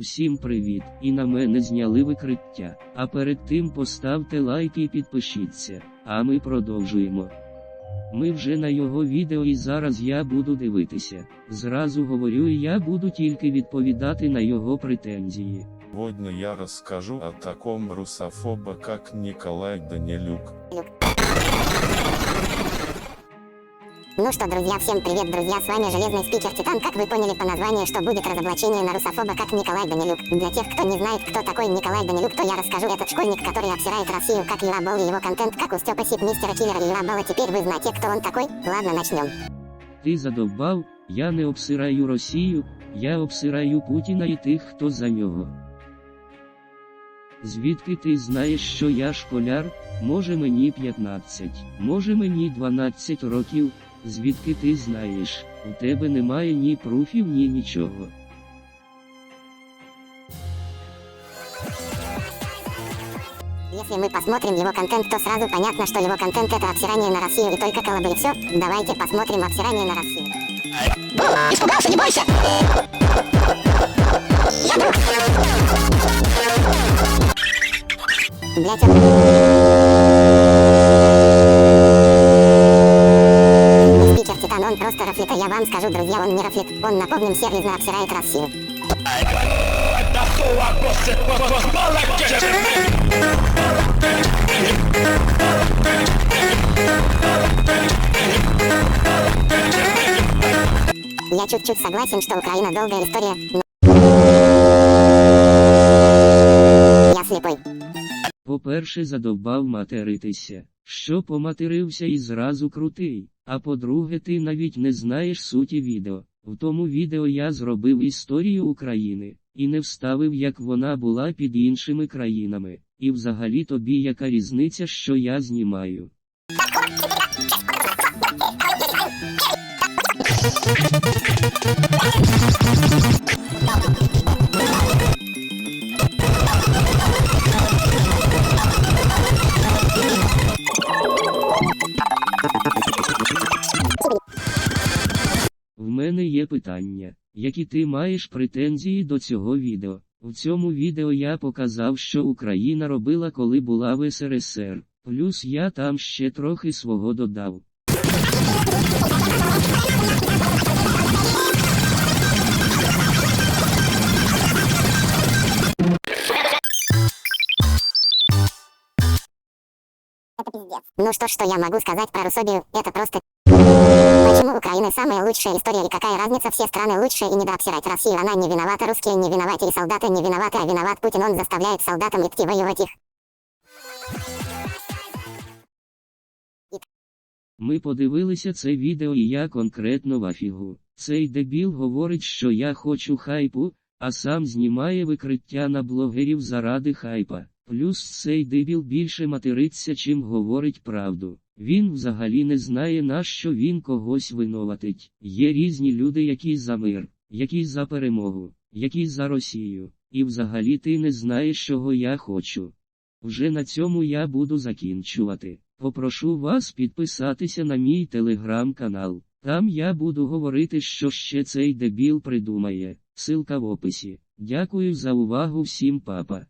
Усім привіт! І на мене зняли викриття. А перед тим поставте лайк і підпишіться. А ми продовжуємо. Ми вже на його відео і зараз я буду дивитися. Зразу говорю, і я буду тільки відповідати на його претензії. Сегодня я расскажу о таком русофоба, как Николай Данилюк. Ну что, друзья, всем привет, друзья, с вами Железный Спикер Титан. Как вы поняли по названию, что будет разоблачение на русофоба, как Николай Данилюк. Для тех, кто не знает, кто такой Николай Данилюк, то я расскажу. Этот школьник, который обсирает Россию, как Юрабол и его контент, как у Степа Сип, мистера Киллера и Юрабола. Теперь вы знаете, кто он такой? Ладно, начнем. Ти задовбав, я не обсираю Росію, я обсираю Путіна і тих, хто за нього. Звідки ти знаєш, що я школяр? Може мені 15, може мені 12 років. Звідки ти знаєш? У тебе немає ні пруфів, ні нічого. Если мы посмотрим его контент, то сразу понятно, что его контент это обсирание на Россию и только колобы. Все, давайте посмотрим обсирание на Россию. Испугался, не бойся! Я друг! Блять, Титан, он просто рафлета, я вам скажу, друзья, он не рафлет, он, напомним, сервизно обсирает Россию. Я чуть-чуть согласен, что Украина долгая история, но... Я слепой. По-перше, задовбав материтися. Що поматерився і зразу крутий. А по-друге, ти навіть не знаєш суті відео. В тому відео я зробив історію України і не вставив, як вона була під іншими країнами. І взагалі тобі яка різниця, що я знімаю. Питання, які ти маєш претензії до цього відео. В цьому відео я показав, що Україна робила, коли була в СРСР. Плюс я там ще трохи свого додав. Это пиздец. Ну что ж, что я могу сказать про Русобию, это просто... Почему Украина самая лучшая история и какая разница, все страны лучшие и не дообсирать Россию, она не виновата, русские не виноваты и солдаты не виноваты, а виноват Путин, он заставляет солдатам идти воевать их. Ми подивилися це відео і я конкретно в афігу. Цей дебіл говорить, що я хочу хайпу, а сам знімає викриття на блогерів заради хайпа. Плюс цей дебіл більше материться, чим говорить правду. Він взагалі не знає, на що він когось винуватить. Є різні люди, які за мир, які за перемогу, які за Росію. І взагалі ти не знаєш, чого я хочу. Вже на цьому я буду закінчувати. Попрошу вас підписатися на мій телеграм-канал. Там я буду говорити, що ще цей дебіл придумає. Силка в описі. Дякую за увагу всім, папа.